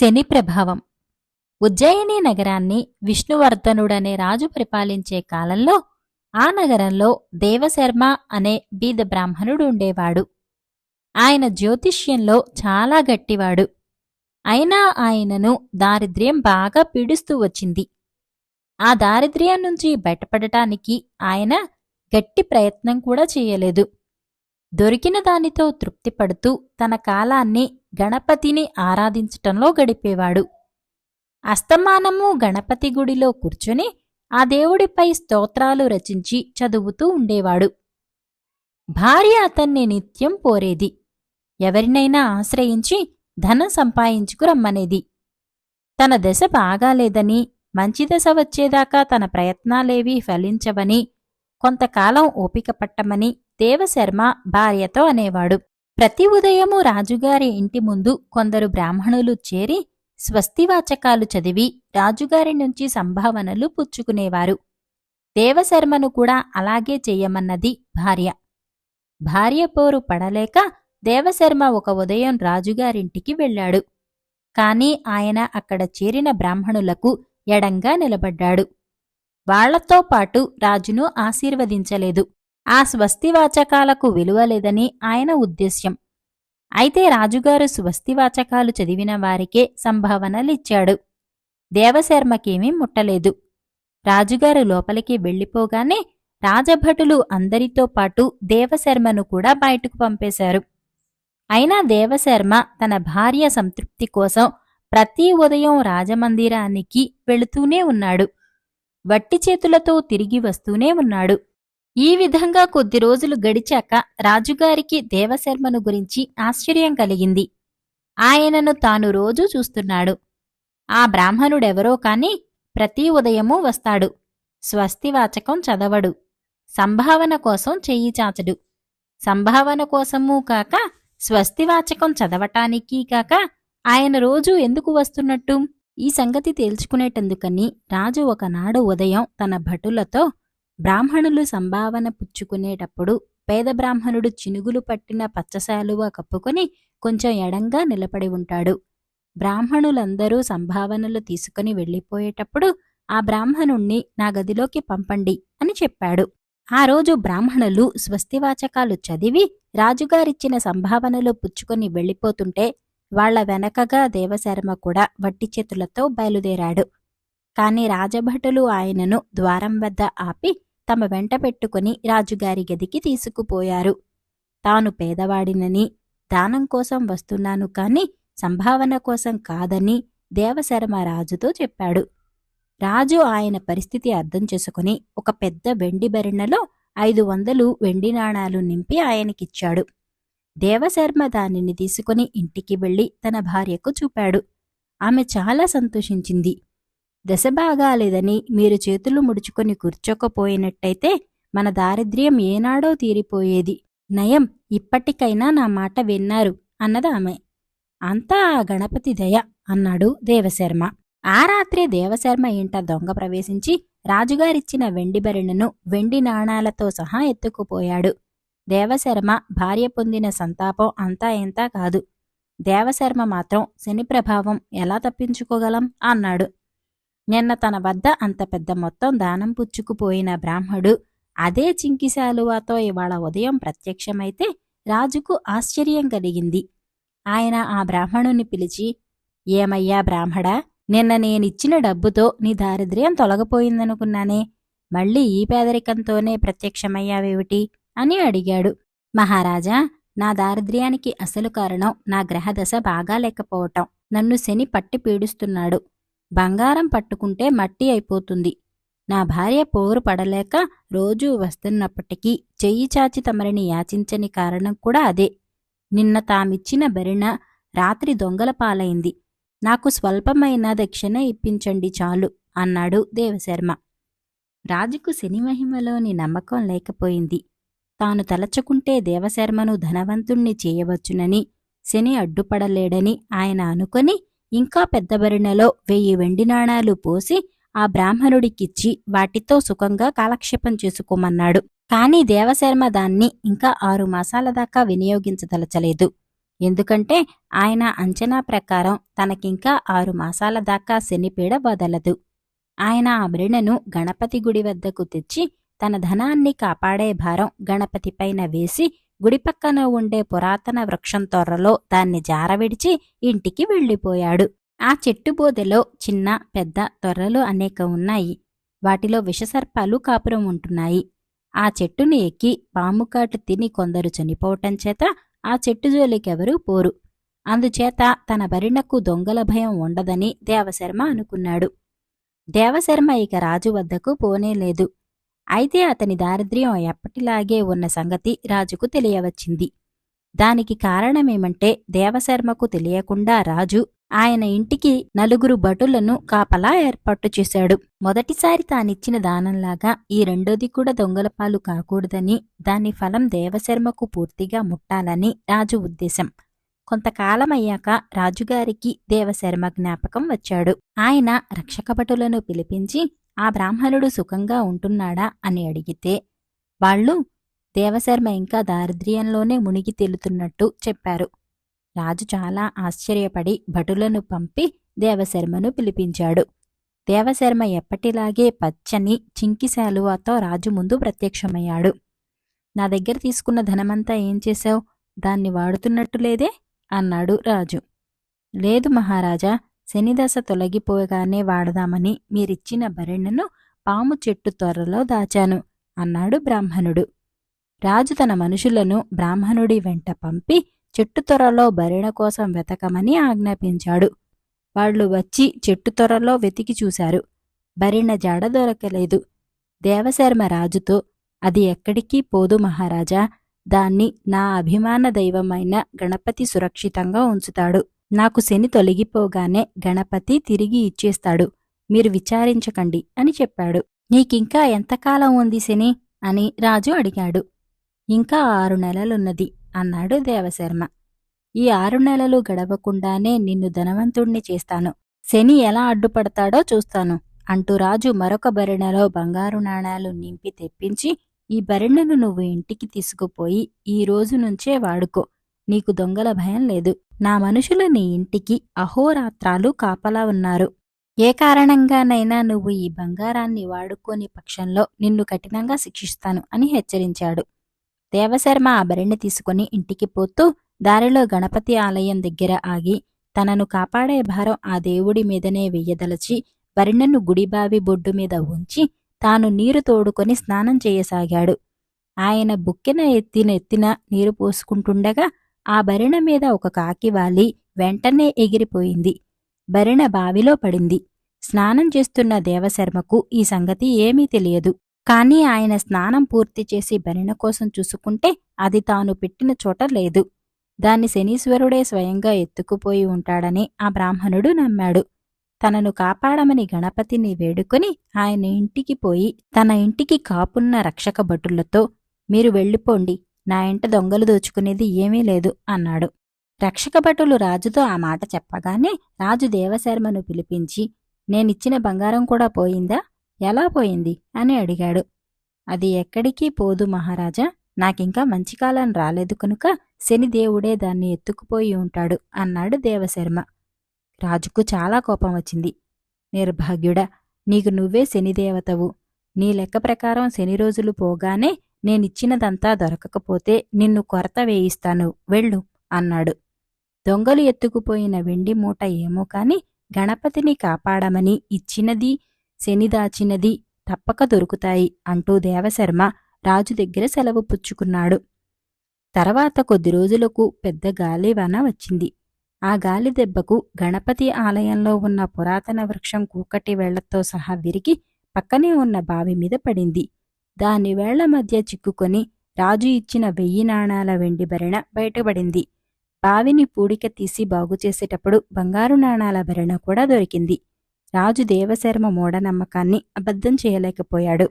శని ప్రభావం. ఉజ్జయిని నగరాన్ని విష్ణువర్ధనుడనే రాజు పరిపాలించే కాలంలో ఆ నగరంలో దేవశర్మ అనే బీద బ్రాహ్మణుడు ఉండేవాడు ఆయన జ్యోతిష్యంలో చాలా గట్టివాడు. అయినా ఆయనను దారిద్ర్యం బాగా పీడిస్తూ వచ్చింది. ఆ దారిద్ర్యం నుంచి బయటపడటానికి ఆయన గట్టి ప్రయత్నం కూడా చేయలేదు. దొరికిన దానితో తృప్తిపడుతూ తన కాలాన్ని గణపతిని ఆరాధించటంలో గడిపేవాడు. అస్తమానము గణపతి గుడిలో కూర్చుని ఆ దేవుడిపై స్తోత్రాలు రచించి చదువుతూ ఉండేవాడు. భార్య అతన్ని నిత్యం పోరేది. ఎవరినైనా ఆశ్రయించి ధనం సంపాదించుకురమ్మనేది తన దశ బాగాలేదని మంచి దశ వచ్చేదాకా తన ప్రయత్నాలేవీ ఫలించవని కొంతకాలం ఓపిక పట్టమని దేవశర్మ భార్యతో అనేవాడు. ప్రతి ఉదయము రాజుగారి ఇంటి ముందు కొందరు బ్రాహ్మణులు చేరి స్వస్తివాచకాలు చదివి రాజుగారి నుంచి సంభావనలు పుచ్చుకునేవారు. దేవశర్మను కూడా అలాగే చెయ్యమన్నది భార్య. భార్య పోరు పడలేక దేవశర్మ ఒక ఉదయం రాజుగారింటికి వెళ్ళాడు. కాని ఆయన అక్కడ చేరిన బ్రాహ్మణులకు ఎడంగా నిలబడ్డాడు. వాళ్ళతో పాటు రాజును ఆశీర్వదించలేదు. ఆ స్వస్తివాచకాలకు విలువ లేదని ఆయన ఉద్దేశ్యం. అయితే రాజుగారు స్వస్తివాచకాలు చదివిన వారికే సంభావనలిచ్చాడు. దేవశర్మకేమీ ముట్టలేదు. రాజుగారు లోపలికి వెళ్ళిపోగానే రాజభటులు అందరితో పాటు దేవశర్మను కూడా బయటకు పంపేశారు. అయినా దేవశర్మ తన భార్య సంతృప్తి కోసం ప్రతి ఉదయం రాజమందిరానికి వెళుతూనే ఉన్నాడు. వట్టి చేతులతో తిరిగి వస్తూనే ఉన్నాడు. ఈ విధంగా కొద్ది రోజులు గడిచాక రాజుగారికి దేవశర్మను గురించి ఆశ్చర్యం కలిగింది. ఆయనను తాను రోజూ చూస్తున్నాడు. ఆ బ్రాహ్మణుడెవరో కాని ప్రతి ఉదయమూ వస్తాడు. స్వస్తివాచకం చదవడు. సంభావన కోసం చెయ్యి చాచడు. సంభావన కోసమూ కాక స్వస్తివాచకం చదవటానికి కాక ఆయన రోజూ ఎందుకు వస్తున్నట్టు? ఈ సంగతి తేల్చుకునేటందుకని రాజు ఒకనాడు ఉదయం తన భటులతో బ్రాహ్మణులు సంభావన పుచ్చుకునేటప్పుడు పేద బ్రాహ్మణుడు చినుగులు పట్టిన పచ్చశాలువ కప్పుకొని కొంచెం ఎడంగా నిలబడి ఉంటాడు. బ్రాహ్మణులందరూ సంభావనలు తీసుకుని వెళ్ళిపోయేటప్పుడు ఆ బ్రాహ్మణుణ్ణి నా గదిలోకి పంపండి అని చెప్పాడు. ఆ రోజు బ్రాహ్మణులు స్వస్తివాచకాలు చదివి రాజుగారిచ్చిన సంభావనలు పుచ్చుకొని వెళ్ళిపోతుంటే వాళ్ళ వెనకగా దేవశర్మ కూడా వట్టి చేతులతో బయలుదేరాడు. కాని రాజభటులు ఆయనను ద్వారం వద్ద ఆపి తమ వెంట పెట్టుకుని రాజుగారి గదికి తీసుకుపోయారు. తాను పేదవాడినని దానం కోసం వస్తున్నాను కాని సంభావన కోసం కాదని దేవశర్మ రాజుతో చెప్పాడు. రాజు ఆయన పరిస్థితి అర్థం చేసుకుని ఒక పెద్ద వెండి బెరిణలో ఐదు వందలు వెండి నాణాలు నింపి ఆయనకిచ్చాడు. దేవశర్మ దానిని తీసుకుని ఇంటికి వెళ్ళి తన భార్యకు చూపాడు. ఆమె చాలా సంతోషించింది. దశ బాగాలేదని మీరు చేతులు ముడుచుకొని కూర్చోకపోయినట్టయితే మన దారిద్ర్యం ఏనాడో తీరిపోయేది. నయం ఇప్పటికైనా నా మాట విన్నారు అన్నదామె అంతా ఆ గణపతి దయ అన్నాడు దేవశర్మ. ఆ రాత్రి దేవశర్మ ఇంట దొంగ ప్రవేశించి రాజుగారిచ్చిన వెండి బరిణను వెండి నాణాలతో సహా ఎత్తుకుపోయాడు. దేవశర్మ భార్య పొందిన సంతాపం అంతా ఎంతా కాదు. దేవశర్మ మాత్రం శని ప్రభావం ఎలా తప్పించుకోగలం? అన్నాడు. నిన్న తన వద్ద అంత పెద్ద మొత్తం దానం పుచ్చుకుపోయిన బ్రాహ్మడు అదే చింకిశాలువాతో ఇవాళ ఉదయం ప్రత్యక్షమైతే రాజుకు ఆశ్చర్యం కలిగింది. ఆయన ఆ బ్రాహ్మణుని పిలిచి ఏమయ్యా బ్రాహ్మడా నిన్న నేనిచ్చిన డబ్బుతో నీ దారిద్ర్యం తొలగిపోయిందనుకున్నానే మళ్ళీ ఈ పేదరికంతోనే ప్రత్యక్షమయ్యావేమిటి? అని అడిగాడు. మహారాజా నా దారిద్ర్యానికి అసలు కారణం నా గ్రహదశ బాగా లేకపోవటం నన్ను శని పట్టి పీడిస్తున్నాడు. బంగారం పట్టుకుంటే మట్టి అయిపోతుంది. నా భార్య పోరు పడలేక రోజూ వస్తున్నప్పటికీ చెయ్యి చాచి తమరిని యాచించని కారణం కూడా అదే. నిన్న తామిచ్చిన బెరిణ రాత్రి దొంగల పాలైంది. నాకు స్వల్పమైన దక్షిణ ఇప్పించండి చాలు అన్నాడు దేవశర్మ. రాజుకు శని మహిమలోని నమ్మకం లేకపోయింది. తాను తలచుకుంటే దేవశర్మను ధనవంతుణ్ణి చేయవచ్చునని శని అడ్డుపడలేడని ఆయన అనుకొని ఇంకా పెద్ద బరిణలో వెయ్యి వెండి నాణాలు పోసి ఆ బ్రాహ్మణుడికిచ్చి వాటితో సుఖంగా కాలక్షేపం చేసుకోమన్నాడు. కాని దేవశర్మ దాన్ని ఇంకా ఆరు మాసాల దాకా వినియోగించదలచలేదు. ఎందుకంటే ఆయన అంచనా ప్రకారం తనకింకా ఆరు మాసాల దాకా శనిపీడ వదలదు. ఆయన ఆ భరిణను గణపతి గుడి వద్దకు తెచ్చి తన ధనాన్ని కాపాడే భారం గణపతి పైన వేసి గుడి పక్కన ఉండే పురాతన వృక్షం తొర్రలో దాన్ని జారవిడిచి ఇంటికి వెళ్ళిపోయాడు. ఆ చెట్టు బోదెలో చిన్న పెద్ద తొర్రలు అనేక ఉన్నాయి. వాటిలో విషసర్పాలు కాపురం ఉంటున్నాయి. ఆ చెట్టుని ఎక్కి పాముకాటు తిని కొందరు చనిపోవటం చేత ఆ చెట్టు జోలికెవరూ పోరు. అందుచేత తన భరిణకు దొంగల భయం ఉండదని దేవశర్మ అనుకున్నాడు. దేవశర్మ ఇక రాజు వద్దకు పోనేలేదు. అయితే అతని దారిద్ర్యం ఎప్పటిలాగే ఉన్న సంగతి రాజుకు తెలియవచ్చింది. దానికి కారణమేమంటే దేవశర్మకు తెలియకుండా రాజు ఆయన ఇంటికి నలుగురు భటులను కాపలా ఏర్పాటు చేశాడు. మొదటిసారి తానిచ్చిన దానంలాగా ఈ రెండోది కూడా దొంగల పాలు కాకూడదని దాని ఫలం దేవశర్మకు పూర్తిగా ముట్టాలని రాజు ఉద్దేశం. కొంతకాలమయ్యాక రాజుగారికి దేవశర్మ జ్ఞాపకం వచ్చాడు. ఆయన రక్షక భటులను పిలిపించి ఆ బ్రాహ్మణుడు సుఖంగా ఉంటున్నాడా? అని అడిగితే వాళ్ళు దేవశర్మ ఇంకా దారిద్ర్యంలోనే మునిగి తేలుతున్నట్టు చెప్పారు. రాజు చాలా ఆశ్చర్యపడి భటులను పంపి దేవశర్మను పిలిపించాడు. దేవశర్మ ఎప్పటిలాగే పచ్చని చింకి శాలువాతో రాజు ముందు ప్రత్యక్షమయ్యాడు. నా దగ్గర తీసుకున్న ధనమంతా ఏం చేశావు? దాన్ని వాడుతున్నట్టు లేదే? అన్నాడు రాజు. లేదు మహారాజా శనిదశ తొలగిపోగానే వాడదామని మీరిచ్చిన భరిణను పాము చెట్టు త్వరలో దాచాను అన్నాడు బ్రాహ్మణుడు. రాజు తన మనుషులను బ్రాహ్మణుడి వెంట పంపి చెట్టు త్వరలో భరిణ కోసం వెతకమని ఆజ్ఞాపించాడు. వాళ్ళు వచ్చి చెట్టు త్వరలో వెతికి చూశారు. భరిణ జాడ దొరకలేదు. దేవశర్మ రాజుతో అది ఎక్కడికి పోదు మహారాజా దాన్ని నా అభిమాన దైవమైన గణపతి సురక్షితంగా ఉంచుతాడు. నాకు శని తొలగిపోగానే గణపతి తిరిగి ఇచ్చేస్తాడు. మీరు విచారించకండి అని చెప్పాడు. నీకింకా ఎంతకాలం ఉంది శని? అని రాజు అడిగాడు. ఇంకా ఆరు నెలలున్నది అన్నాడు దేవశర్మ. ఈ ఆరు నెలలు గడవకుండానే నిన్ను ధనవంతుణ్ణి చేస్తాను. శని ఎలా అడ్డుపడతాడో చూస్తాను అంటూ రాజు మరొక భరిణలో బంగారు నాణాలు నింపి తెప్పించి ఈ భరిణను నువ్వు ఇంటికి తీసుకుపోయి ఈ రోజు నుంచే వాడుకో. నీకు దొంగల భయం లేదు. నా మనుషులు నీ ఇంటికి అహోరాత్రాలు కాపలా ఉన్నారు. ఏ కారణంగానైనా నువ్వు ఈ బంగారాన్ని వాడుకోని పక్షంలో నిన్ను కఠినంగా శిక్షిస్తాను అని హెచ్చరించాడు. దేవశర్మ ఆ భరిణి తీసుకుని ఇంటికి పోతూ దారిలో గణపతి ఆలయం దగ్గర ఆగి తనను కాపాడే భారం ఆ దేవుడి మీదనే వెయ్యదలచి భరిణను గుడిబావి బొడ్డు మీద ఉంచి తాను నీరు తోడుకొని స్నానం చేయసాగాడు. ఆయన బుక్కెన ఎత్తిన ఎత్తిన నీరు పోసుకుంటుండగా ఆ భరిణ మీద ఒక కాకి వాలి వెంటనే ఎగిరిపోయింది. భరిణ బావిలో పడింది. స్నానం చేస్తున్న దేవశర్మకు ఈ సంగతి ఏమీ తెలియదు. కాని ఆయన స్నానం పూర్తి చేసి భరిణ కోసం చూసుకుంటే అది తాను పెట్టిన చోట లేదు. దాన్ని శనీశ్వరుడే స్వయంగా ఎత్తుకుపోయి ఉంటాడని ఆ బ్రాహ్మణుడు నమ్మాడు. తనను కాపాడమని గణపతిని వేడుకొని ఆయన ఇంటికి పోయి తన ఇంటికి కాపున్న రక్షక భటులతో మీరు వెళ్ళిపోండి నా ఇంట దొంగలు దోచుకునేది ఏమీ లేదు అన్నాడు. రక్షక భటులు రాజుతో ఆ మాట చెప్పగానే రాజు దేవశర్మను పిలిపించి నేనిచ్చిన బంగారం కూడా పోయిందా? ఎలా పోయింది? అని అడిగాడు. అది ఎక్కడికి పోదు మహారాజా నాకింకా మంచి కాలం రాలేదు కనుక శనిదేవుడే దాన్ని ఎత్తుకుపోయి ఉంటాడు అన్నాడు దేవశర్మ. రాజుకు చాలా కోపం వచ్చింది. నిర్భాగ్యుడా నీకు నువ్వే శనిదేవతవు. నీ లెక్క ప్రకారం శని రోజులు పోగానే నేనిచ్చినదంతా దొరకకపోతే నిన్ను కొరత వేయిస్తాను. వెళ్ళు అన్నాడు. దొంగలు ఎత్తుకుపోయిన వెండి మూట ఏమో కాని గణపతిని కాపాడమని ఇచ్చినది శని దాచినది తప్పక దొరుకుతాయి అంటూ దేవశర్మ రాజు దగ్గర సెలవు పుచ్చుకున్నాడు. తర్వాత కొద్ది రోజులకు పెద్ద గాలివాన వచ్చింది. ఆ గాలి దెబ్బకు గణపతి ఆలయంలో ఉన్న పురాతన వృక్షం కూకటి వేళ్ళతో సహా విరిగి పక్కనే ఉన్న బావి మీద పడింది. దాని వేళ్ళ మధ్య చిక్కుకొని రాజు ఇచ్చిన వెయ్యి నాణాల వెండి భరణ బయటపడింది. బావిని పూడిక తీసి బాగుచేసేటప్పుడు బంగారు నాణాల భరణ కూడా దొరికింది. రాజు దేవశర్మ మూఢనమ్మకాన్ని అబద్ధం చేయలేకపోయాడు.